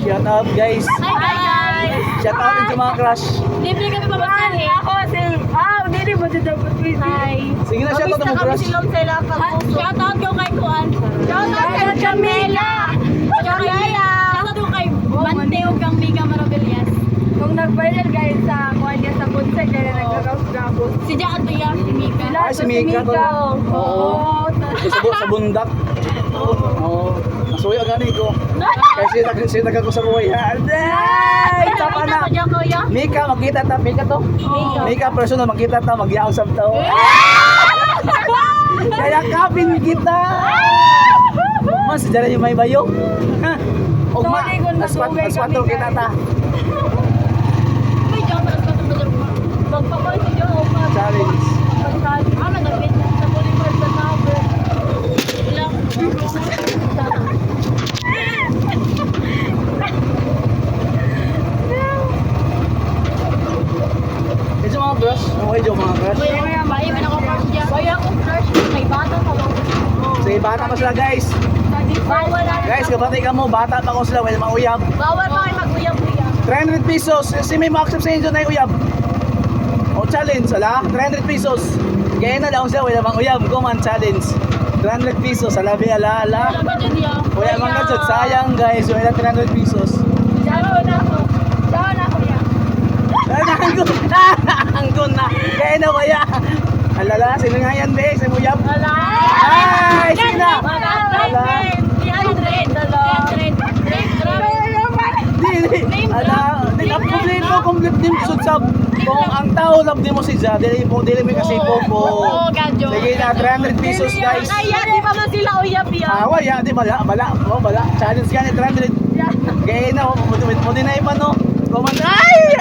Shout out guys. Hi guys! Shout out din sa mga crush. Libre kami pamasahe. Ako si... Ah, hindi mo dito dapat Hi! Sige na, shout out mo crush. sila Shout out ko kay Kuan. Shout out kay Camila. Camila. Shout out kay Mateo kang Mika Maravillas. Kung nag-viral guys sa kuha niya sa bunsa, kaya nag-gagawos-gagawos. Si Jaan Tuya, si Mika. Ay, si Mika to. Oo. Sa, bu- sa bundak. Oo. Nasuyo gani ko. Kasi nag siya nagako sa buhay. Aday! Tapa na. Mika, magkita ta. Mika to. Mika, personal, magkita ta. Magyaw sa tao. Kaya kapin kita. Mas, dyan yung may bayo. Ha? Ugma, aspato kita ta. Challenge. Ah, nagapit sa Boulevard sa Tower. Wala. Ito mga mga crush. Kuya, kuya, may man ako crush dyan. Kuya, crush. May bata pa ba? Sige, bata pa sila guys. Bawal na. Guys, kapatid ka mo, bata pa ko sila. Well, mauyab. Bawal pa kayo mag-uyab-uyab. 300 pesos. Si may ma-accept sa inyo na yung uyab. O challenge, ala? 300 pesos. Kaya na lang siya, wala mang uyab. Go man, challenge. 300 pesos, ala, bi, ala, ala. Wala ka dyan yan. Kuya, mga katsot, sayang guys, wala 300 pesos. Siyaw na ako. Siyaw na ako yan. Ay, nanggun na, nanggun na. Kaya na, kuya. Alala, sino nga yan, be? Sa uyab? Wala. Ay, sige na. Wala. Wala. 300. 300. Di, di. Ala, di ka complete mo, complete din mo sab. Kung ang tao din mo si Ja, dili mo, dili mo kasi po po. Oo, gadyo. Sige na, 300 pesos guys. Ay, yan, di pa man sila uyab yan. Awa ya, di bala, bala, oh bala. Challenge ka ni 300. Gaya na, mo mo mo din na iba no. Comment. Ay,